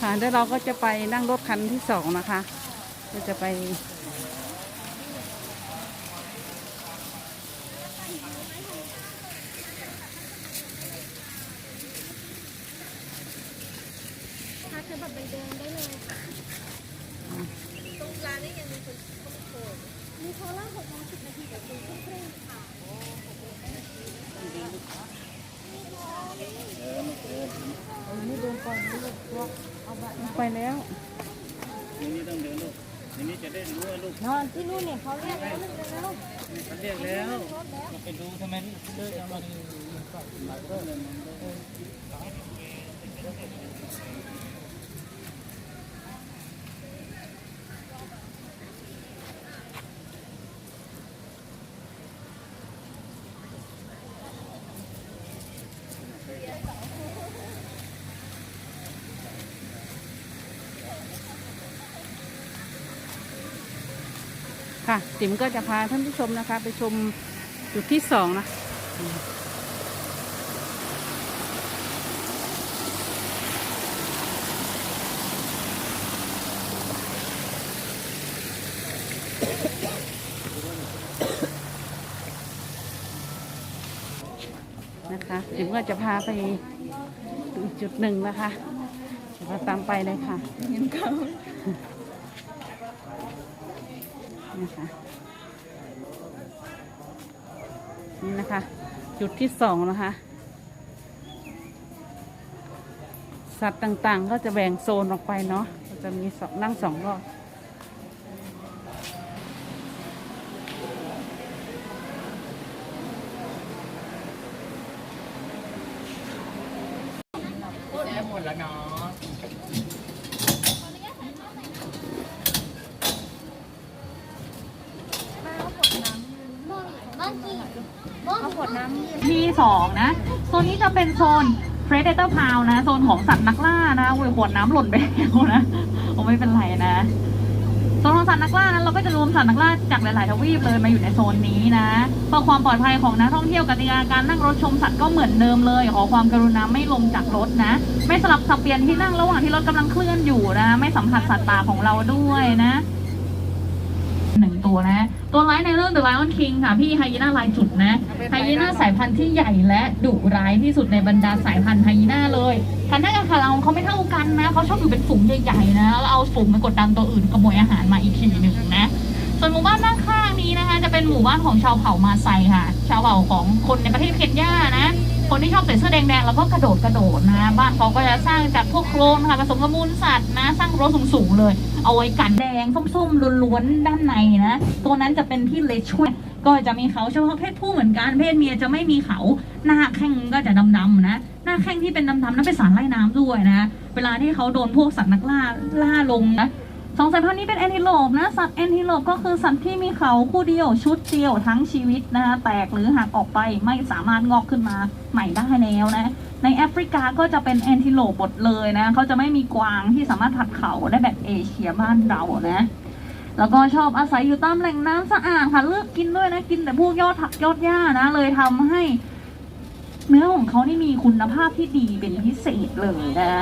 ค่ะแล้วเราก็จะไปนั่งรถคันที่สองนะคะ ก็จะไป ถ้าซื้อบัตรใบแดงได้เลยค่ะ ตรงร้านนี้ยังมีคนเข้ามาโคมีโคล่าหกโมงสิบนาทีกับคุณครึ่งค่ะ ไปแล้วอย่างนี้ต้องเดินลูกอย่างนี้จะได้รู้ว่าลูกนอนที่นู่นเนี่ยเขาเรียกแล้วนึงแล้วเขาเรียกแล้วเราไปดูทำไมเลิกเอามาดูมาเพิ่มเลยมัน ค่ะติ๋มก็จะพาท่านผู้ชมนะคะ ไปชมจุดที่สองนะนะคะติ๋มก็จะพาไปอีกจุดหนึ่งนะคะเราตามไปเลยค่ะนะคะนี่นะคะ จุดที่สองนะคะ สัตว์ต่างๆ ก็จะแบ่งโซนออกไปเนาะจะมีสองนั่งสองรอบได้หมดแล้วเนาะ เอาขวดน้ำ ที่สองนะ โซนนี้จะเป็นโซน Predator p o w นะ โซนของสัตว์นักล่านะโอ้ยขวดน้ำหล่นไปแล้วนะโอ้ไม่เป็นไรนะโซนของสัตว์นักล่านั้นเราก็จะรวมสัตว์นักล่าจากหลายๆทวีปเลยมาอยู่ในโซนนี้นะเพื่อความปลอดภัยของนักท่องเที่ยวกติกาการนั่งรถชมสัตว์ก็เหมือนเดิมเลย ขอความกรุณาไม่ลงจากรถนะ ไม่สลับสับเปลี่ยนที่นั่งระหว่างที่รถกำลังเคลื่อนอยู่นะ ไม่สัมผัสสัตว์ป่าของเราด้วยนะ หนึ่งตัวนะ ตัวร้ายในเรื่อง The Lion King ค่ะ พี่ไฮยีน่าลายจุดนะ ไฮยีน่าสายพันธุ์ที่ใหญ่และดุร้ายที่สุดในบรรดาสายพันธุ์ไฮยีน่าเลยพันธุ์หน้ากับเราเขาไม่เท่ากันนะ เขาชอบอยู่เป็นฝูงใหญ่ๆนะ แล้วเอาฝูงไปกดดันตัวอื่นขโมยอาหารมาอีกทีหนึ่งนะ ส่วนหมู่บ้านด้านข้างนี้นะคะ จะเป็นหมู่บ้านของชาวเผ่ามาไซค่ะ ชาวเผ่าของคนในประเทศเคนยานะ คนที่ชอบใส่เสื้อแดงๆ แล้วก็กระโดดกระโดดนะ บ้านเขาก็จะสร้างจากพวกโครนค่ะผสมกับมูลสัตว์นะ สร้างรั้วสูงๆเลย เอาไว้กันแดงส้มๆล้วนๆด้านในนะ ตัวนั้นจะเป็นที่เลช่วยก็จะมีเขาเฉพาะเพศผู้เหมือนกัน เพศเมียจะไม่มีเขาหน้าแข้งก็จะดำๆนะ หน้าแข้งที่เป็นดำๆนั่นเป็นสารไล่น้ำด้วยนะ เวลาที่เขาโดนพวกสัตว์นักล่าล่าลงนะ สองสายพันธุ์นี้เป็นแอนทิโลปนะสัตว์แอนทิโลปก็คือสัตว์ที่มีเขาคู่เดียวชุดเดียวทั้งชีวิตนะคะแตกหรือหักออกไปไม่สามารถงอกขึ้นมาใหม่ได้แล้วนะในแอฟริกาก็จะเป็นแอนทิโลปหมดเลยนะเขาจะไม่มีกวางที่สามารถผัดเขาได้แบบเอเชียบ้านเรานะแล้วก็ชอบอาศัยอยู่ตามแหล่งน้ำสะอาดค่ะเลือกกินด้วยนะกินแต่พวกยอดผักยอดหญ้านะ เลยทำให้เนื้อของเขานี่มีคุณภาพที่ดีเป็นพิเศษเลยนะ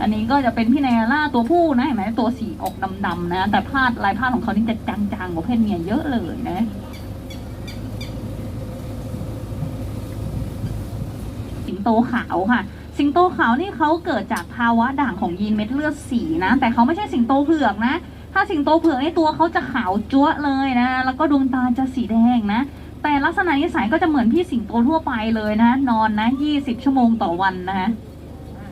อันนี้ก็จะเป็นพี่แนล่าตัวผู้นะเห็นไหมตัวสีออกดำๆนะ แต่พาดลายพาดของเขานี่จะจางๆกว่าเพศเมียเยอะเลยนะสิงโตขาวค่ะ สิงโตขาวนี่เขาเกิดจากภาวะด่างของยีนเม็ดเลือดสีนะ แต่เขาไม่ใช่สิงโตเผือกนะ ถ้าสิงโตเผือกในตัวเขาจะขาวจั๊วะเลยนะ แล้วก็ดวงตาจะสีแดงนะแต่ลักษณะนิสัยก็จะเหมือนพี่สิงโตทั่วไปเลยนะ นอนนะ 20 ชั่วโมงต่อวันนะ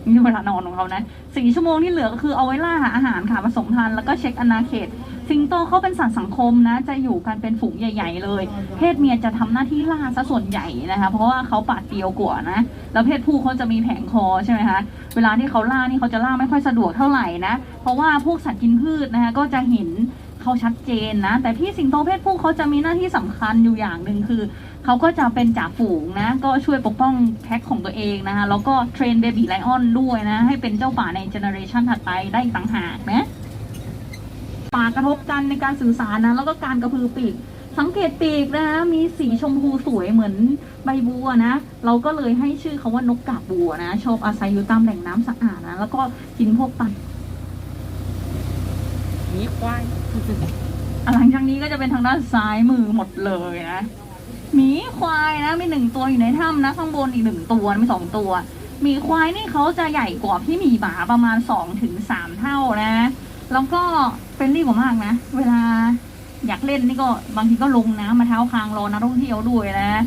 นี่เวลานอนของเขานะสี่ชั่วโมงที่เหลือก็คือเอาไว้ล่าหาอาหารค่ะผสมพันธุ์แล้วก็เช็คอนาเขต สิงโตเขาเป็นสัตว์สังคมนะ จะอยู่กันเป็นฝูงใหญ่ ๆ เลย เพศเมียจะทำหน้าที่ล่าซะส่วนใหญ่นะคะ เพราะว่าเขาปาดเปรียวกว่านะ แล้วเพศผู้เขาจะมีแผงคอใช่ไหมคะ เวลาที่เขาล่านี่เขาจะล่าไม่ค่อยสะดวกเท่าไหร่นะ เพราะว่าพวกสัตว์กินพืชนะคะก็จะเห็น เขาชัดเจนนะ แต่พี่สิงโตเพศผู้เขาจะมีหน้าที่สำคัญอยู่อย่างหนึ่งคือเขาก็จะเป็นจ่าฝูงนะ ก็ช่วยปกป้องแพ็คของตัวเองนะคะ แล้วก็เทรนเบบีไลออนด้วยนะ ให้เป็นเจ้าป่าในเจเนอเรชันถัดไปได้ต่างหากนะปากกระทบกันในการสื่อสารนะ แล้วก็การกระพือปีก สังเกตปีกนะ มีสีชมพูสวยเหมือนใบบัวนะ เราก็เลยให้ชื่อเขาว่านกกาบบัวนะ ชอบอาศัยอยู่ตามแหล่งน้ำสะอาดนะ แล้วก็กินพวกปัดหมีควาย หลังจากนี้ก็จะเป็นทางด้านซ้ายมือหมดเลยนะหมีควายนะ มีหนึ่งตัวอยู่ในถ้ำนะ ข้างบนอีกหนึ่งตัวมีสองตัวหมีควายนี่เขาจะใหญ่กว่าพี่หมีหมาประมาณสองถึงสามเท่านะ แล้วก็เป็นรีบกว่ามากนะ เวลาอยากเล่นนี่ก็บางทีก็ลงน้ำมาเท้าคางรอนักท่องเที่ยวด้วยนะ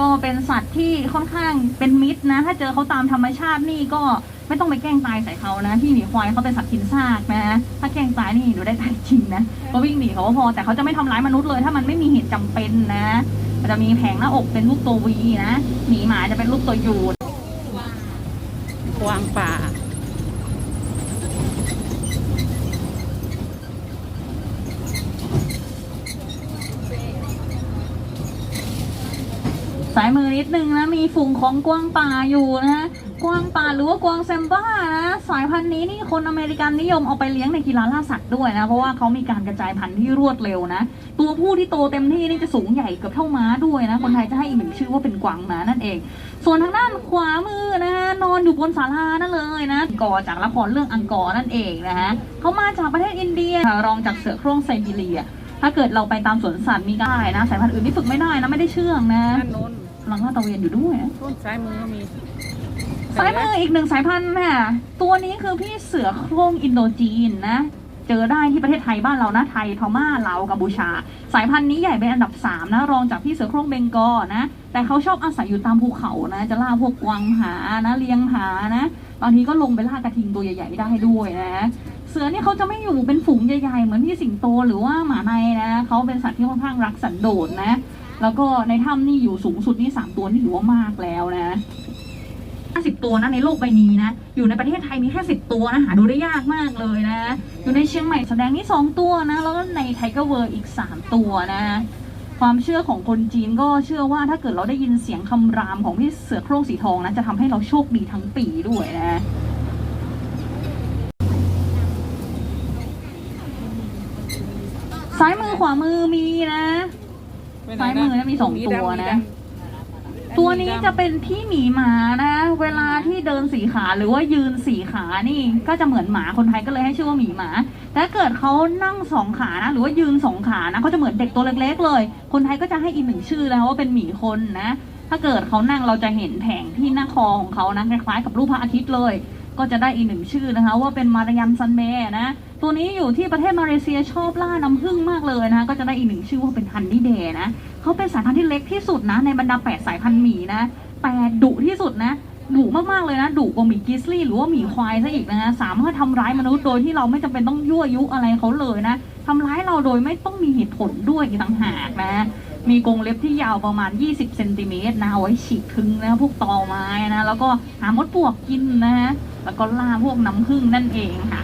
ก็เป็นสัตว์ที่ค่อนข้างเป็นมิตรนะ ถ้าเจอเขาตามธรรมชาตินี่ก็ ไม่ต้องไปแกล้งตายใส่เขานะที่หมีควายเขาเป็นสัตว์กินซากนะถ้าแกล้งตายนี่หนูได้ตายจริงนะก็วิ่งหนีเขาก็พอแต่เขาจะไม่ทำร้ายมนุษย์เลย ถ้ามันไม่มีเหตุจำเป็นนะมันจะมีแผงหน้าอกเป็นรูปตัววีนะหมีหมาจะเป็นรูปตัวยูกวางป่าสายมือนิดนึงนะมีฝูงของกวางป่าอยู่นะ กวางป่าหรือว่ากวางแซมบ้านะสายพันธุ์นี้นี่คนอเมริกันนิยมเอาไปเลี้ยงในกีฬาล่าสัตว์ด้วยนะ เพราะว่าเขามีการกระจายพันธุ์ที่รวดเร็วนะ ตัวผู้ที่โตเต็มที่นี่จะสูงใหญ่เกือบเท่าม้าด้วยนะ คนไทยจะให้อีกหนึ่งชื่อว่าเป็นกวางม้านั่นเอง ส่วนทางด้านขวามือนะนอนอยู่บนศาลานั่นเลยนะก่อจากละครเรื่องอังกอร์นั่นเองนะฮะเขามาจากประเทศอินเดียรองจากเสือโคร่งไซบีเรีย ถ้าเกิดเราไปตามสวนสัตว์มีได้นะ สายพันธุ์อื่นนี่ฝึกไม่ได้นะไม่ได้เชื่องนะด้านโน้นกำลังลาดตระเวนอยู่ด้วยต้นซ้ายมือก็มี ซ้ายมืออีกหนึ่งสายพันธุ์ค่ะ ตัวนี้คือพี่เสือโคร่งอินโดจีนนะ เจอได้ที่ประเทศไทยบ้านเรานะ ไทยพม่าลาวกัมพูชา สายพันธุ์นี้ใหญ่เป็นอันดับสามนะ รองจากพี่เสือโคร่งเบงกอลนะ แต่เขาชอบอาศัยอยู่ตามภูเขานะ จะล่าพวกกวางหานะ เลี้ยงหานะ บางทีก็ลงไปล่ากระทิงตัวใหญ่ๆได้ด้วยนะ เสือนี่เขาจะไม่อยู่เป็นฝูงใหญ่ๆ เหมือนพี่สิงโตหรือว่าหมาในนะ เขาเป็นสัตว์ที่ค่อนข้างรักสันโดษนะ แล้วก็ในถ้ำนี่อยู่สูงสุดนี่สามตัวนี่ถือว่ามากแล้วนะ ห้าสิบตัวนะในโลกใบนี้นะ อยู่ในประเทศไทยมีแค่สิบตัวนะหาดูได้ยากมากเลยนะ อยู่ในเชียงใหม่แสดงนี่สองตัวนะ แล้วก็ในไทเกอร์เวิร์อีกสามตัวนะ ความเชื่อของคนจีนก็เชื่อว่าถ้าเกิดเราได้ยินเสียงคำรามของพี่เสือโคร่งสีทองนะจะทำให้เราโชคดีทั้งปีด้วยนะซ้ายมือขวามือมีนะซ้ายมือนะมีสองตัวนะ ตัวนี้จะเป็นพี่หมีหมานะ เวลาที่เดินสีขาหรือว่ายืนสีขานี่ก็จะเหมือนหมาคนไทยก็เลยให้ชื่อว่าหมีหมา แต่เกิดเขานั่งสองขานะ หรือว่ายืนสองขานะเขาจะเหมือนเด็กตัวเล็กๆเลย คนไทยก็จะให้อีกหนึ่งชื่อแล้วว่าเป็นหมีคนนะ ถ้าเกิดเขานั่งเราจะเห็นแผงที่หน้าคอของเขานะคล้ายๆกับรูปพระอาทิตย์เลย ก็จะได้อีกหนึ่งชื่อนะคะ ว่าเป็นมารยันซันเบนะ ตัวนี้อยู่ที่ประเทศมาเลเซียชอบล่าน้ำผึ้งมากเลยนะคะก็จะได้อีกหนึ่งชื่อว่าเป็นฮันนี่เดย์นะเขาเป็นสายพันธุ์ที่เล็กที่สุดนะในบรรดาแปดสายพันธุ์หมีนะแต่ดุที่สุดนะดุมากๆเลยนะดุกว่าหมีกิสลี่หรือว่าหมีควายซะอีกนะสามารถทำร้ายมนุษย์โดยที่เราไม่จำเป็นต้องยั่วยุอะไรเขาเลยนะทำร้ายเราโดยไม่ต้องมีเหตุผลด้วยอีกต่างหากนะ มีกรงเล็บที่ยาวประมาณ 20เซนติเมตรนะเอาไว้ฉีกทึงนะพวกตอไม้นะ แล้วก็หามดปวกกินนะฮะแล้วก็ล่าพวกน้ำผึ้งนั่นเองค่ะ